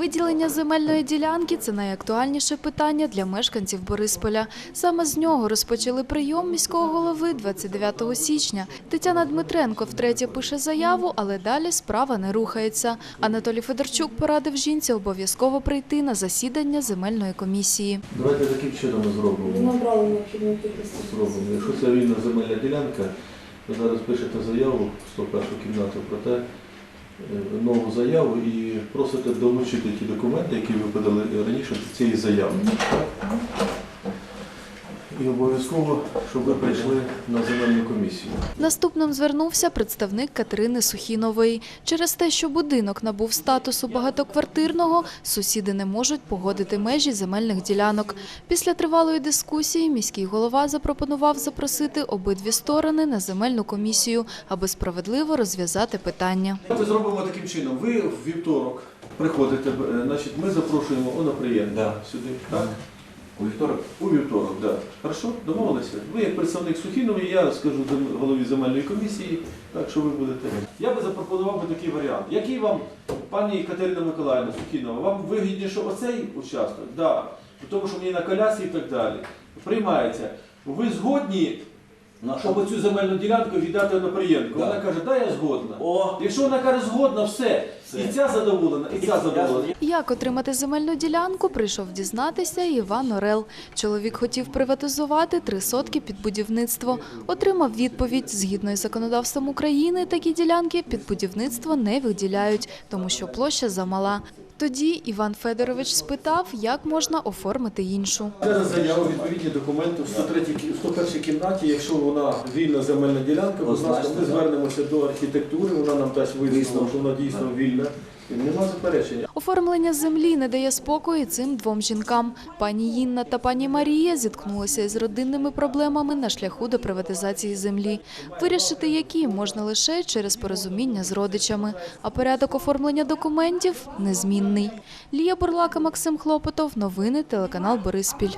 Виділення земельної ділянки це найактуальніше питання для мешканців Борисполя. Саме з нього розпочали прийом міського голови 29 січня. Тетяна Дмитренко втретє пише заяву, але далі справа не рухається. Анатолій Федорчук порадив жінці обов'язково прийти на засідання земельної комісії. Давайте таким чином зробимо. набрали необхідну кількість. зробимо. Якщо це вільна земельна ділянка, ви зараз пишете заяву в 101 кімнату про те, нову заяву і просите долучити ті документи, які ви подали раніше до цієї заяви. І обов'язково, щоб ви прийшли на земельну комісію. Наступним звернувся представник Катерини Сухінової. Через те, що будинок набув статусу багатоквартирного, сусіди не можуть погодити межі земельних ділянок. Після тривалої дискусії міський голова запропонував запросити обидві сторони на земельну комісію, аби справедливо розв'язати питання. Ми зробимо таким чином. Ви в вівторок приходите, е, значить, ми запрошуємо Оноприємна Да. сюди. Так? У вівторок? У вівторок, так. Да. Хорошо, домовилися? Ви як представник Сухінової, я скажу голові земельної комісії, так що ви будете. Я би запропонував би такий варіант. Який вам, пані Катерина Миколаївна Сухінова, вам вигідніше оцей участок? Да. Тому що мені на колясі і так далі. Приймається. Ви згодні, щоб оцю земельну ділянку віддати на приємку? Да. Вона каже, да, я згодна. О! Якщо вона каже згодна, все. Все. І ця задоволена, і ця задоволена. Як отримати земельну ділянку, прийшов дізнатися Іван Орел. Чоловік хотів приватизувати три сотки під будівництво. Отримав відповідь. Згідно із законодавством України, такі ділянки під будівництво не виділяють, тому що площа замала. Тоді Іван Федорович спитав, як можна оформити іншу. Зараз заяву відповідні документи в 103 кі- в 101 кімнаті. Якщо вона вільна земельна ділянка, будь ласка, ми звернемося до архітектури, вона нам дасть висновок, що вона дійсно вільна. Оформлення землі не дає спокою цим двом жінкам. Пані Інна та пані Марія зіткнулися із родинними проблемами на шляху до приватизації землі. Вирішити які можна лише через порозуміння з родичами. А порядок оформлення документів незмінний. Лія Бурлака, Максим Хлопотов. Новини телеканал Бориспіль.